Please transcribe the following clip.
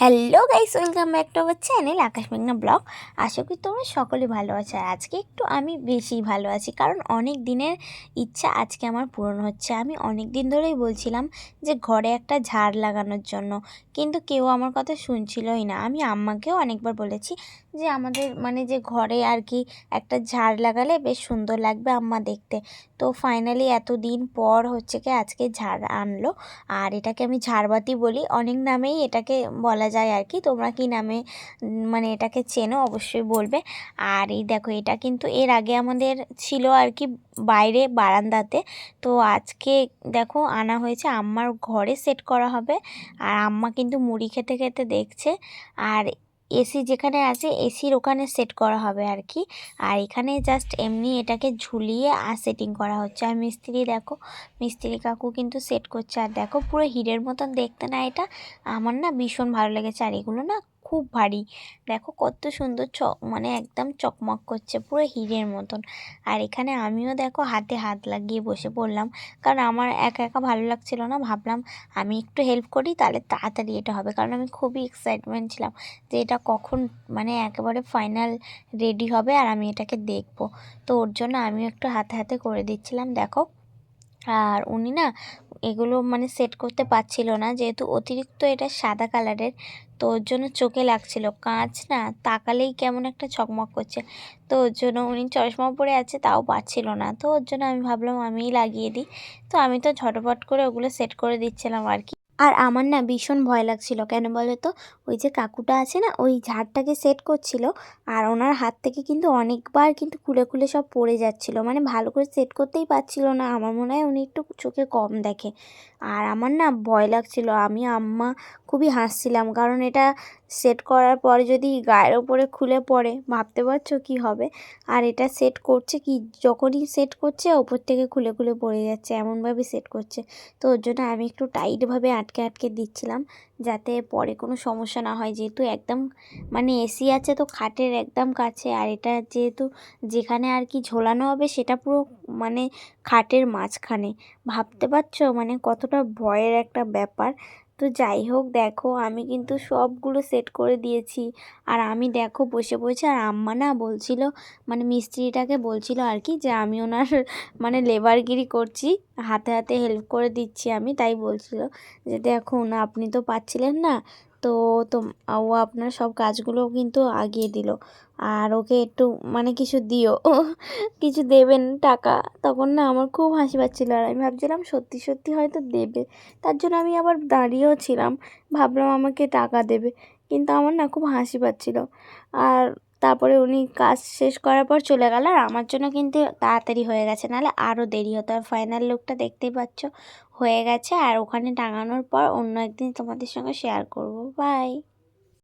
Hello guys welcome back to our channel Akash মেঘনা blog আশা করি তোমরা সকলে ভালো আছো। আর আজকে একটু আমি বেশি ভালো আছি, কারণ অনেক দিনের ইচ্ছা আজকে আমার পূরণ হচ্ছে। আমি অনেক দিন ধরেই বলছিলাম যে ঘরে একটা ঝাড় লাগানোর জন্য, কিন্তু কেউ আমার কথা শুনছিলই না। আমি আম্মাকেও অনেকবার বলেছি যে আমাদের মানে যে ঘরে আর কি একটা ঝাড় লাগালে বেশ সুন্দর লাগবে আম্মা দেখতে। তো ফাইনালি এতদিন পর হচ্ছে কি আজকে ঝাড় আনলো। আর এটাকে আমি ঝাড়বাতি বলি। অনেক নামেই এটাকে বলা যায় আর কি তোমরা কি নামে মানে এটাকে চেনো অবশ্যই বলবে। আর এই দেখো, এটা কিন্তু এর আগে আমাদের ছিল আর কি বাইরে বারান্দাতে। তো আজকে দেখো আনা হয়েছে। আম্মার ঘরে সেট করা হবে। আর আম্মা কিন্তু মুড়ি খেতে খেতে দেখছে। আর এসি যেখানে আছে, এসির ওখানে সেট করা হবে আর কি আর এখানে জাস্ট এমনি এটাকে ঝুলিয়ে আর সেটিং করা হচ্ছে। আর মিস্ত্রি দেখো, মিস্ত্রি কাকু কিন্তু সেট করছে। আর দেখো পুরো হিরের মতন দেখতে না এটা। আমার না ভীষণ ভালো লেগেছে। আর এগুলো না খুব ভারী। দেখো কত সুন্দর চক মানে একদম চকমক করছে, পুরো হিরের মতন। আর এখানে আমিও দেখো হাতে হাত লাগিয়ে বসে পড়লাম, কারণ আমার একা একা ভালো লাগছিল না। ভাবলাম আমি একটু হেল্প করি, তাহলে তাড়াতাড়ি এটা হবে। কারণ আমি খুবই এক্সাইটমেন্ট ছিলাম যে এটা কখন মানে একেবারে ফাইনাল রেডি হবে আর আমি এটাকে দেখব। তো ওর জন্য আমিও একটু হাতে হাতে করে দিচ্ছিলাম, দেখো। আর উনি না এগুলো মানে সেট করতে পারছিল না, যেহেতু অতিরিক্ত এটা সাদা কালারের তো ওর জন্য চোখে লাগছিল। কাঁচ না, তাকালেই কেমন একটা চকমক করছে। তো ওর জন্য উনি চশমা পরে আছে, তাও পারছিল না। তো ওর জন্য আমি ভাবলাম আমিই লাগিয়ে দিই। তো আমি তো ঝটপট করে ওগুলো সেট করে দিচ্ছিলাম আর কি। আর আমার না ভীষণ ভয় লাগছিল। কেন বলো তো? ওই যে কাকুটা আছে না, ওই ঝাড়টাকে সেট করছিল আর ওনার হাত থেকে কিন্তু অনেকবার কিন্তু খুলে খুলে সব পড়ে যাচ্ছিল। মানে ভালো করে সেট করতেই পারছিল না। আমার মনে হয় উনি একটু চোখে কম দেখে। আর আমার না ভয় লাগছিল। আমি আম্মা খুবই হাসছিলাম। কারণ এটা সেট করার পরে যদি গায়ের ওপরে খুলে পড়ে, ভাবতে পারছ কি হবে? আর এটা সেট করছে কি? যখনই সেট করছে ওপর থেকে খুলে খুলে পড়ে যাচ্ছে, এমনভাবে সেট করছে। তো ওর জন্য আমি একটু টাইটভাবে আটকে আটকে দিচ্ছিলাম, যাতে পরে কোনো সমস্যা না হয়। যেহেতু একদম মানে এসি আছে তো খাটের একদম কাছে, আর এটা যেহেতু যেখানে আর কি ঝোলানো হবে, সেটা পুরো মানে খাটের মাঝখানে। ভাবতে পারছ? মানে কতটা ভয়ের একটা ব্যাপার। তো যাই হোক, দেখো আমি কিন্তু সবগুলো সেট করে দিয়েছি। আর আমি দেখো বসে বসে, আর আম্মা না বলছিল মানে মিস্ত্রিটাকে বলছিল আর কি, যে আমি ওনার মানে লেবারগিরি করছি, হাতে হাতে হেল্প করে দিচ্ছি আমি, তাই বলছিল যে দেখুন আপনি তো পাচ্ছিলেন না তো তো ও আপনার সব কাজগুলো কিন্তু আগিয়ে দিল। আর ওকে একটু মানে কিছু দিও, কিছু দেবেন টাকা। তখন না আমার খুব হাসি পাচ্ছিলো আর আমি ভাবছিলাম সত্যি সত্যি হয়তো দেবে। তার জন্য আমি আবার দাঁড়িয়েও ছিলাম, ভাবলাম আমাকে টাকা দেবে। কিন্তু আমার না খুব হাসি পাচ্ছিলো। আর তারপরে উনি কাজ শেষ করার পর চলে গেল আর আমার জন্য কিন্তু তাড়াতাড়ি হয়ে গেছে। নাহলে আরও দেরি হতো। আর ফাইনাল লুকটা দেখতেই পাচ্ছ, হয়ে গেছে। আর ওখানে টাঙানোর পর অন্য একদিন তোমাদের সঙ্গে শেয়ার করব। বাই